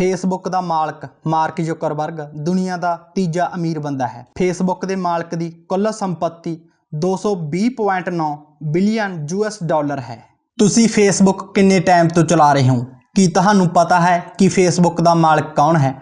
Facebook ਦਾ ਮਾਲਕ mark Zuckerberg ਦੁਨੀਆ ਦਾ ਤੀਜਾ ਅਮੀਰ ਬੰਦਾ ਹੈ। ਫੇਸਬੁੱਕ ਦੇ ਮਾਲਕ ਦੀ ਕੁੱਲ ਸੰਪਤੀ 220.9 ਬਿਲੀਅਨ ਯੂਐਸ ਡਾਲਰ ਹੈ। ਤੁਸੀਂ ਫੇਸਬੁੱਕ ਕਿੰਨੇ ਟਾਈਮ ਤੋਂ ਚਲਾ ਰਹੇ ਹੋ? ਕੀ ਤੁਹਾਨੂੰ ਪਤਾ ਹੈ ਕਿ ਫੇਸਬੁੱਕ ਦਾ ਮਾਲਕ ਕੌਣ ਹੈ?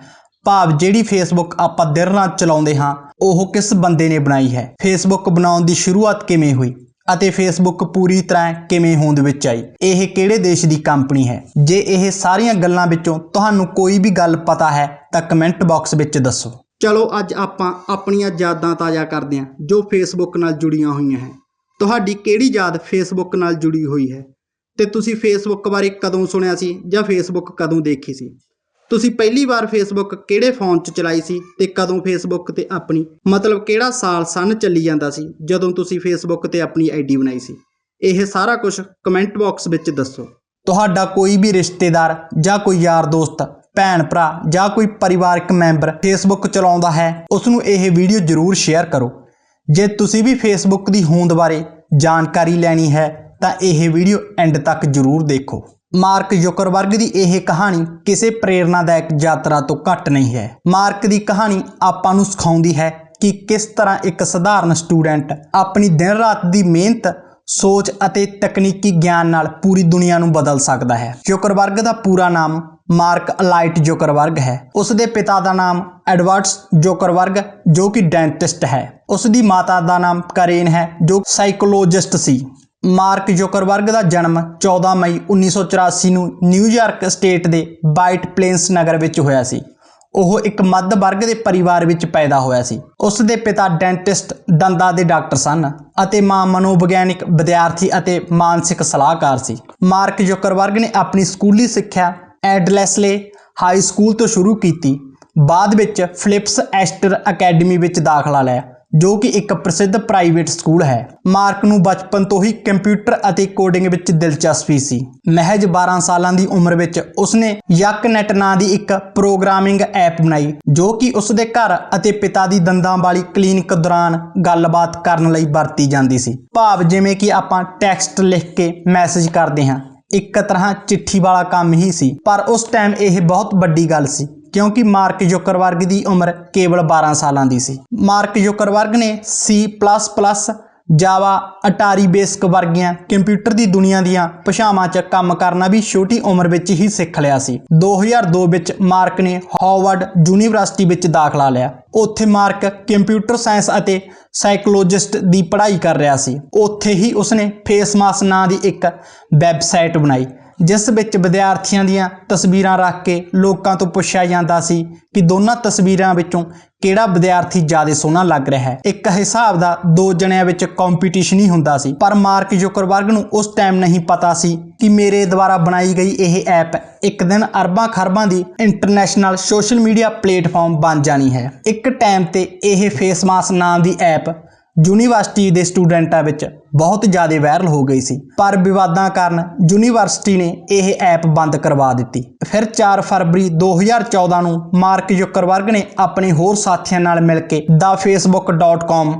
ਭਾਵ ਜਿਹੜੀ ਫੇਸਬੁੱਕ ਆਪਾਂ ਦਿਨ ਰਾਤ ਚਲਾਉਂਦੇ ਹਾਂ, ਉਹ ਕਿਸ ਬੰਦੇ ਨੇ ਬਣਾਈ ਹੈ? ਫੇਸਬੁੱਕ ਬਣਾਉਣ ਦੀ ਸ਼ੁਰੂਆਤ ਕਿਵੇਂ ਹੋਈ? ਅਤੇ ਫੇਸਬੁੱਕ ਪੂਰੀ ਤਰ੍ਹਾਂ ਕਿਵੇਂ ਹੋਂਦ ਵਿੱਚ ਆਈ? ਇਹ ਕਿਹੜੇ ਦੇਸ਼ ਦੀ ਕੰਪਨੀ ਹੈ? ਜੇ ਇਹ ਸਾਰੀਆਂ ਗੱਲਾਂ ਵਿੱਚੋਂ ਤੁਹਾਨੂੰ ਕੋਈ ਵੀ ਗੱਲ ਪਤਾ ਹੈ, ਤਾਂ ਕਮੈਂਟ ਬਾਕਸ ਵਿੱਚ ਦੱਸੋ। ਚਲੋ, ਅੱਜ ਆਪਾਂ ਆਪਣੀਆਂ ਯਾਦਾਂ ਤਾਜ਼ਾ ਕਰਦੇ ਹਾਂ, ਜੋ ਫੇਸਬੁੱਕ ਨਾਲ ਜੁੜੀਆਂ ਹੋਈਆਂ ਹੈ। ਤੁਹਾਡੀ ਕਿਹੜੀ ਯਾਦ ਫੇਸਬੁੱਕ ਨਾਲ ਜੁੜੀ ਹੋਈ ਹੈ? ਤੇ ਤੁਸੀਂ ਫੇਸਬੁੱਕ ਬਾਰੇ ਕਦੋਂ ਸੁਣਿਆ ਸੀ ਜਾਂ ਫੇਸਬੁੱਕ ਕਦੋਂ ਦੇਖੀ ਸੀ? ਤੁਸੀਂ ਪਹਿਲੀ ਵਾਰ ਫੇਸਬੁੱਕ ਕਿਹੜੇ ਫੋਨ 'ਚ ਚਲਾਈ ਸੀ ਤੇ ਕਦੋਂ ਫੇਸਬੁੱਕ ਤੇ ਆਪਣੀ, ਮਤਲਬ ਕਿਹੜਾ ਸਾਲ ਸਨ ਚੱਲੀ ਜਾਂਦਾ ਸੀ, ਜਦੋਂ ਤੁਸੀਂ ਫੇਸਬੁੱਕ ਤੇ ਆਪਣੀ ਆਈਡੀ ਬਣਾਈ ਸੀ? ਇਹ ਸਾਰਾ ਕੁਝ ਕਮੈਂਟ ਬਾਕਸ ਵਿੱਚ ਦੱਸੋ। ਤੁਹਾਡਾ ਕੋਈ ਵੀ ਰਿਸ਼ਤੇਦਾਰ ਜਾਂ ਕੋਈ ਯਾਰ ਦੋਸਤ, ਭੈਣ ਭਰਾ ਜਾਂ ਕੋਈ ਪਰਿਵਾਰਕ ਮੈਂਬਰ ਫੇਸਬੁੱਕ ਚਲਾਉਂਦਾ ਹੈ ਉਸ ਨੂੰ ਇਹ ਵੀਡੀਓ ਜ਼ਰੂਰ ਸ਼ੇਅਰ ਕਰੋ। ਜੇ ਤੁਸੀਂ ਵੀ ਫੇਸਬੁੱਕ ਦੀ ਹੋਂਦ ਬਾਰੇ ਜਾਣਕਾਰੀ ਲੈਣੀ ਹੈ, ਤਾਂ ਇਹ ਵੀਡੀਓ ਐਂਡ ਤੱਕ ਜ਼ਰੂਰ ਦੇਖੋ। ਮਾਰਕ ਜ਼ੁਕਰਬਰਗ ਦੀ ਇਹ ਕਹਾਣੀ ਕਿਸੇ ਪ੍ਰੇਰਨਾਦਾਇਕ ਯਾਤਰਾ ਤੋਂ ਘੱਟ ਨਹੀਂ ਹੈ। ਮਾਰਕ ਦੀ ਕਹਾਣੀ ਆਪਾਂ ਨੂੰ ਸਿਖਾਉਂਦੀ ਹੈ ਕਿ ਕਿਸ ਤਰ੍ਹਾਂ ਇੱਕ ਸਧਾਰਨ ਸਟੂਡੈਂਟ ਆਪਣੀ ਦਿਨ ਰਾਤ ਦੀ ਮਿਹਨਤ, ਸੋਚ ਅਤੇ ਤਕਨੀਕੀ ਗਿਆਨ ਨਾਲ ਪੂਰੀ ਦੁਨੀਆ ਨੂੰ ਬਦਲ ਸਕਦਾ ਹੈ। ਜ਼ੁਕਰਬਰਗ ਦਾ ਪੂਰਾ ਨਾਮ ਮਾਰਕ ਅਲਾਈਟ ਜ਼ੁਕਰਬਰਗ ਹੈ। ਉਸ ਦੇ ਪਿਤਾ ਦਾ ਨਾਮ ਐਡਵਰਡਸ ਜ਼ੁਕਰਬਰਗ, ਜੋ ਕਿ ਡੈਂਟਿਸਟ ਹੈ। ਉਸ ਦੀ ਮਾਤਾ ਦਾ ਨਾਮ ਕਰੇਨ ਹੈ, ਜੋ ਸਾਈਕੋਲੋਜਿਸਟ ਸੀ। ਮਾਰਕ ਜ਼ੁਕਰਬਰਗ ਦਾ ਜਨਮ 14 ਮਈ 1984 ਨੂੰ ਨਿਊਯਾਰਕ ਸਟੇਟ ਦੇ ਵਾਈਟ ਪਲੇਨਸ ਨਗਰ ਵਿੱਚ ਹੋਇਆ ਸੀ। ਉਹ ਇੱਕ ਮੱਧ ਵਰਗ ਦੇ ਪਰਿਵਾਰ ਵਿੱਚ ਪੈਦਾ ਹੋਇਆ ਸੀ। ਉਸ ਦੇ ਪਿਤਾ ਡੈਂਟਿਸਟ ਦੰਦਾਂ ਦੇ ਡਾਕਟਰ ਸਨ ਅਤੇ ਮਾਂ ਮਨੋਵਿਗਿਆਨਿਕ ਵਿਦਿਆਰਥੀ ਅਤੇ ਮਾਨਸਿਕ ਸਲਾਹਕਾਰ ਸੀ। ਮਾਰਕ ਜ਼ੁਕਰਬਰਗ ਨੇ ਆਪਣੀ ਸਕੂਲੀ ਸਿੱਖਿਆ ਐਡਲੈਸਲੇ ਹਾਈ ਸਕੂਲ ਤੋਂ ਸ਼ੁਰੂ ਕੀਤੀ। ਬਾਅਦ ਵਿੱਚ ਫਿਲਿਪਸ ਐਸਟਰ ਅਕੈਡਮੀ ਵਿੱਚ ਦਾਖਲਾ ਲਿਆ। ਜੋ ਕਿ ਇੱਕ ਪ੍ਰਸਿੱਧ ਪ੍ਰਾਈਵੇਟ ਸਕੂਲ ਹੈ। ਮਾਰਕ ਨੂੰ ਬਚਪਨ ਤੋਂ ਹੀ ਕੰਪਿਊਟਰ ਅਤੇ ਕੋਡਿੰਗ ਵਿੱਚ ਦਿਲਚਸਪੀ ਸੀ। ਮਹਿਜ 12 ਸਾਲਾਂ ਦੀ ਉਮਰ ਵਿੱਚ ਉਸਨੇ ਯਕਨੈਟ ਨਾਂ ਦੀ ਇੱਕ ਪ੍ਰੋਗਰਾਮਿੰਗ ਐਪ ਬਣਾਈ, ਜੋ ਕਿ ਉਸਦੇ ਘਰ ਅਤੇ ਪਿਤਾ ਦੀ ਦੰਦਾਂ ਵਾਲੀ ਕਲੀਨਿਕ ਦੌਰਾਨ ਗੱਲਬਾਤ ਕਰਨ ਲਈ ਵਰਤੀ ਜਾਂਦੀ ਸੀ। ਭਾਵ ਜਿਵੇਂ ਕਿ ਆਪਾਂ ਟੈਕਸਟ ਲਿਖ ਕੇ ਮੈਸੇਜ ਕਰਦੇ ਹਾਂ। ਇੱਕ ਤਰ੍ਹਾਂ ਚਿੱਠੀ ਵਾਲਾ ਕੰਮ ਹੀ ਸੀ, ਪਰ ਉਸ ਟਾਈਮ ਇਹ ਬਹੁਤ ਵੱਡੀ ਗੱਲ ਸੀ। ਕਿਉਂਕਿ ਮਾਰਕ ਜ਼ੁਕਰਬਰਗ ਦੀ ਉਮਰ ਕੇਵਲ 12 ਸਾਲਾਂ ਦੀ ਸੀ। ਮਾਰਕ ਜ਼ੁਕਰਬਰਗ ਨੇ C++ ਜਾਵਾ, ਅਟਾਰੀ ਬੇਸਕ ਵਰਗੀਆਂ ਕੰਪਿਊਟਰ ਦੀ ਦੁਨੀਆ ਦੀਆਂ ਭਾਸ਼ਾਵਾਂ 'ਚ ਕੰਮ ਕਰਨਾ ਵੀ ਛੋਟੀ ਉਮਰ ਵਿੱਚ ਹੀ ਸਿੱਖ ਲਿਆ ਸੀ। 2002 ਵਿੱਚ ਮਾਰਕ ਨੇ ਹਾਰਵਰਡ ਯੂਨੀਵਰਸਿਟੀ ਵਿੱਚ ਦਾਖਲਾ ਲਿਆ। ਉੱਥੇ ਮਾਰਕ ਕੰਪਿਊਟਰ ਸਾਇੰਸ ਅਤੇ ਸਾਈਕੋਲੋਜਿਸਟ ਦੀ ਪੜ੍ਹਾਈ ਕਰ ਰਿਹਾ ਸੀ। ਉੱਥੇ ਹੀ ਉਸਨੇ ਫੇਸਮਾਸ ਨਾਂ ਦੀ ਇੱਕ ਵੈਬਸਾਈਟ ਬਣਾਈ। ਜਿਸ ਵਿੱਚ ਵਿਦਿਆਰਥੀਆਂ ਦੀਆਂ ਤਸਵੀਰਾਂ ਰੱਖ ਕੇ ਲੋਕਾਂ ਤੋਂ ਪੁੱਛਿਆ ਜਾਂਦਾ ਸੀ ਕਿ ਦੋਨਾਂ ਤਸਵੀਰਾਂ ਵਿੱਚੋਂ ਕਿਹੜਾ ਵਿਦਿਆਰਥੀ ਜ਼ਿਆਦਾ ਸੋਹਣਾ ਲੱਗ ਰਿਹਾ ਹੈ। ਇੱਕ ਹਿਸਾਬ ਦਾ ਦੋ ਜਣਿਆਂ ਵਿੱਚ ਕੰਪੀਟੀਸ਼ਨ ਹੀ ਹੁੰਦਾ ਸੀ। ਪਰ ਮਾਰਕ ਜ਼ੁਕਰਬਰਗ ਨੂੰ ਉਸ ਟਾਈਮ ਨਹੀਂ ਪਤਾ ਸੀ ਕਿ ਮੇਰੇ ਦੁਆਰਾ ਬਣਾਈ ਗਈ ਇਹ ਐਪ ਇੱਕ ਦਿਨ ਅਰਬਾਂ ਖਰਬਾਂ ਦੀ ਇੰਟਰਨੈਸ਼ਨਲ ਸੋਸ਼ਲ ਮੀਡੀਆ ਪਲੇਟਫਾਰਮ ਬਣ ਜਾਣੀ ਹੈ। ਇੱਕ ਟਾਈਮ ਤੇ ਇਹ ਫੇਸਮਾਸ ਨਾਮ ਦੀ ਐਪ ਯੂਨੀਵਰਸਿਟੀ ਦੇ ਸਟੂਡੈਂਟਾਂ ਵਿੱਚ ਬਹੁਤ ਜ਼ਿਆਦਾ ਵਾਇਰਲ ਹੋ ਗਈ ਸੀ। ਪਰ ਵਿਵਾਦਾਂ ਕਾਰਨ ਯੂਨੀਵਰਸਿਟੀ ਨੇ ਇਹ ਐਪ ਬੰਦ ਕਰਵਾ ਦਿੱਤੀ। ਫਿਰ 4 ਫਰਵਰੀ 2014 ਨੂੰ ਮਾਰਕ ਜ਼ੁਕਰਬਰਗ ਨੇ ਆਪਣੇ ਹੋਰ ਸਾਥੀਆਂ ਨਾਲ ਮਿਲ ਕੇ thefacebook.com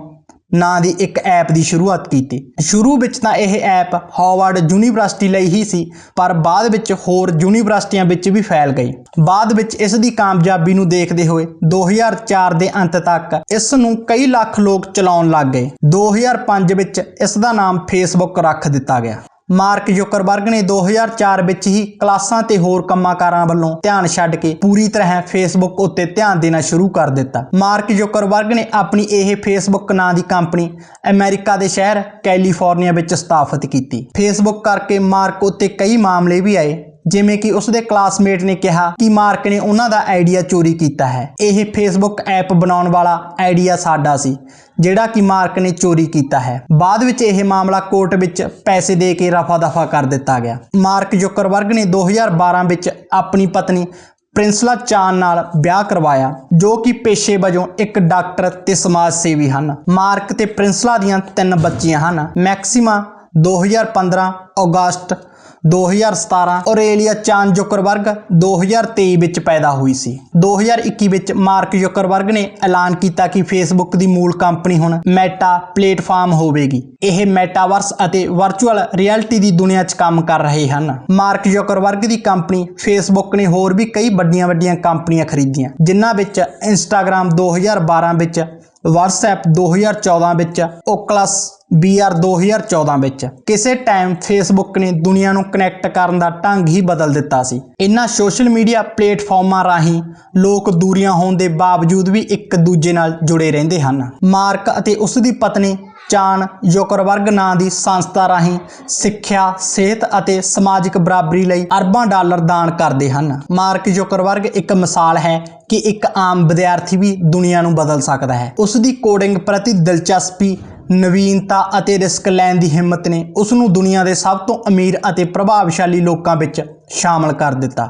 ਨਾਂ ਦੀ ਇੱਕ ਐਪ ਦੀ ਸ਼ੁਰੂਆਤ ਕੀਤੀ। ਸ਼ੁਰੂ ਵਿੱਚ ਤਾਂ ਇਹ ਐਪ ਹਾਰਵਰਡ ਯੂਨੀਵਰਸਿਟੀ ਲਈ ਹੀ ਸੀ, ਪਰ ਬਾਅਦ ਵਿੱਚ ਹੋਰ ਯੂਨੀਵਰਸਿਟੀਆਂ ਵਿੱਚ ਵੀ ਫੈਲ ਗਈ। ਬਾਅਦ ਵਿੱਚ ਇਸ ਦੀ ਕਾਮਯਾਬੀ ਨੂੰ ਦੇਖਦੇ ਹੋਏ 2004 ਦੇ ਅੰਤ ਤੱਕ ਇਸ ਨੂੰ ਕਈ ਲੱਖ ਲੋਕ ਚਲਾਉਣ ਲੱਗ ਗਏ। 2005 ਵਿੱਚ ਇਸ ਦਾ ਨਾਮ ਫੇਸਬੁੱਕ ਰੱਖ ਦਿੱਤਾ ਗਿਆ। ਮਾਰਕ ਜ਼ੁਕਰਬਰਗ ਨੇ 2004 ਵਿੱਚ ਹੀ ਕਲਾਸਾਂ ਤੇ ਹੋਰ ਕੰਮਾਂਕਾਰਾਂ ਵੱਲੋਂ ਧਿਆਨ ਛੱਡ ਕੇ ਪੂਰੀ ਤਰ੍ਹਾਂ ਫੇਸਬੁੱਕ ਉੱਤੇ ਧਿਆਨ ਦੇਣਾ ਸ਼ੁਰੂ ਕਰ ਦਿੱਤਾ। ਮਾਰਕ ਜ਼ੁਕਰਬਰਗ ਨੇ ਆਪਣੀ ਇਹ ਫੇਸਬੁੱਕ ਨਾਂ ਦੀ ਕੰਪਨੀ ਅਮਰੀਕਾ ਦੇ ਸ਼ਹਿਰ ਕੈਲੀਫੋਰਨੀਆ ਵਿੱਚ ਸਥਾਪਿਤ ਕੀਤੀ। ਫੇਸਬੁੱਕ ਕਰਕੇ ਮਾਰਕ ਉੱਤੇ ਕਈ ਮਾਮਲੇ ਵੀ ਆਏ, ਜਿਵੇਂ ਕਿ ਉਸ ਦੇ ਕਲਾਸਮੇਟ ਨੇ ਕਿਹਾ ਕਿ ਮਾਰਕ ਨੇ ਉਹਨਾਂ ਦਾ ਆਈਡੀਆ ਚੋਰੀ ਕੀਤਾ ਹੈ। ਇਹ ਫੇਸਬੁੱਕ ਐਪ ਬਣਾਉਣ ਵਾਲਾ ਆਈਡੀਆ ਸਾਡਾ ਸੀ ਜਿਹੜਾ ਕਿ ਮਾਰਕ ਨੇ ਚੋਰੀ ਕੀਤਾ ਹੈ। ਬਾਅਦ ਵਿੱਚ ਇਹ ਮਾਮਲਾ ਕੋਰਟ ਵਿੱਚ ਪੈਸੇ ਦੇ ਕੇ ਰਫਾ ਦਫਾ ਕਰ ਦਿੱਤਾ ਗਿਆ। ਮਾਰਕ ਜ਼ੁਕਰਬਰਗ ਨੇ 2012 ਵਿੱਚ ਆਪਣੀ ਪਤਨੀ ਪ੍ਰਿੰਸਲਾ ਚਾਨ ਨਾਲ ਵਿਆਹ ਕਰਵਾਇਆ, ਜੋ ਕਿ ਪੇਸ਼ੇ ਵਜੋਂ ਇੱਕ ਡਾਕਟਰ ਤੇ ਸਮਾਜ ਸੇਵੀ ਹਨ। ਮਾਰਕ ਤੇ ਪ੍ਰਿੰਸਲਾ ਦੀਆਂ ਤਿੰਨ ਬੱਚੀਆਂ ਹਨ। ਮੈਕਸਿਮਾ 2015 ਅਗਸਤ 2017 ਔਰੇਲੀਆ ਚਾਨ ਜ਼ੁਕਰਬਰਗ 2023 ਵਿੱਚ ਪੈਦਾ ਹੋਈ ਸੀ। 2021 ਵਿੱਚ ਮਾਰਕ ਜ਼ੁਕਰਬਰਗ ਨੇ ਐਲਾਨ ਕੀਤਾ ਕਿ ਫੇਸਬੁੱਕ ਦੀ ਮੂਲ ਕੰਪਨੀ ਹੁਣ ਮੈਟਾ ਪਲੇਟਫਾਰਮ ਹੋਵੇਗੀ। ਇਹ ਮੈਟਾਵਰਸ ਅਤੇ ਵਰਚੁਅਲ ਰਿਐਲਿਟੀ ਦੀ ਦੁਨੀਆ 'ਚ ਕੰਮ ਕਰ ਰਹੇ ਹਨ। ਮਾਰਕ ਜ਼ੁਕਰਬਰਗ ਦੀ ਕੰਪਨੀ ਫੇਸਬੁੱਕ ਨੇ ਹੋਰ ਵੀ ਕਈ ਵੱਡੀਆਂ-ਵੱਡੀਆਂ ਕੰਪਨੀਆਂ ਖਰੀਦੀਆਂ, ਜਿਨ੍ਹਾਂ ਵਿੱਚ ਇੰਸਟਾਗ੍ਰam 2012 ਵਿੱਚ, WhatsApp 2014 ਵਿੱਚ, Oculus VR 2014 ਵਿੱਚ ਕਿਸੇ ਟਾਈਮ ਫੇਸਬੁੱਕ ਨੇ ਦੁਨੀਆ ਨੂੰ ਕਨੈਕਟ ਕਰਨ ਦਾ ਢੰਗ ਹੀ ਬਦਲ ਦਿੱਤਾ ਸੀ। ਇਹਨਾਂ ਸੋਸ਼ਲ ਮੀਡੀਆ ਪਲੇਟਫਾਰਮਾਂ ਰਾਹੀਂ ਲੋਕ ਦੂਰੀਆਂ ਹੋਣ ਦੇ ਬਾਵਜੂਦ ਵੀ ਇੱਕ ਦੂਜੇ ਨਾਲ ਜੁੜੇ ਰਹਿੰਦੇ ਹਨ। ਮਾਰਕ ਅਤੇ ਉਸ ਦੀ ਪਤਨੀ ਚਾਨ ਯੋਕਰਵਰਗ ਨਾਂ ਦੀ ਸੰਸਥਾ ਰਾਹੀਂ ਸਿੱਖਿਆ, ਸਿਹਤ ਅਤੇ ਸਮਾਜਿਕ ਬਰਾਬਰੀ ਲਈ ਅਰਬਾਂ ਡਾਲਰ ਦਾਨ ਕਰਦੇ ਹਨ। ਮਾਰਕ ਯੋਕਰਵਰਗ ਇੱਕ ਮਿਸਾਲ ਹੈ ਕਿ ਇੱਕ ਆਮ ਵਿਦਿਆਰਥੀ ਵੀ ਦੁਨੀਆ ਨੂੰ ਬਦਲ ਸਕਦਾ ਹੈ। ਉਸ ਦੀ ਕੋਡਿੰਗ ਪ੍ਰਤੀ ਦਿਲਚਸਪੀ ਨਵੀਨਤਾ ਅਤੇ ਰਿਸਕ ਲੈਣ ਦੀ ਹਿੰਮਤ ਨੇ ਉਸ ਨੂੰ ਦੁਨੀਆ ਦੇ ਸਭ ਤੋਂ ਅਮੀਰ ਅਤੇ ਪ੍ਰਭਾਵਸ਼ਾਲੀ ਲੋਕਾਂ ਵਿੱਚ ਸ਼ਾਮਲ ਕਰ ਦਿੱਤਾ।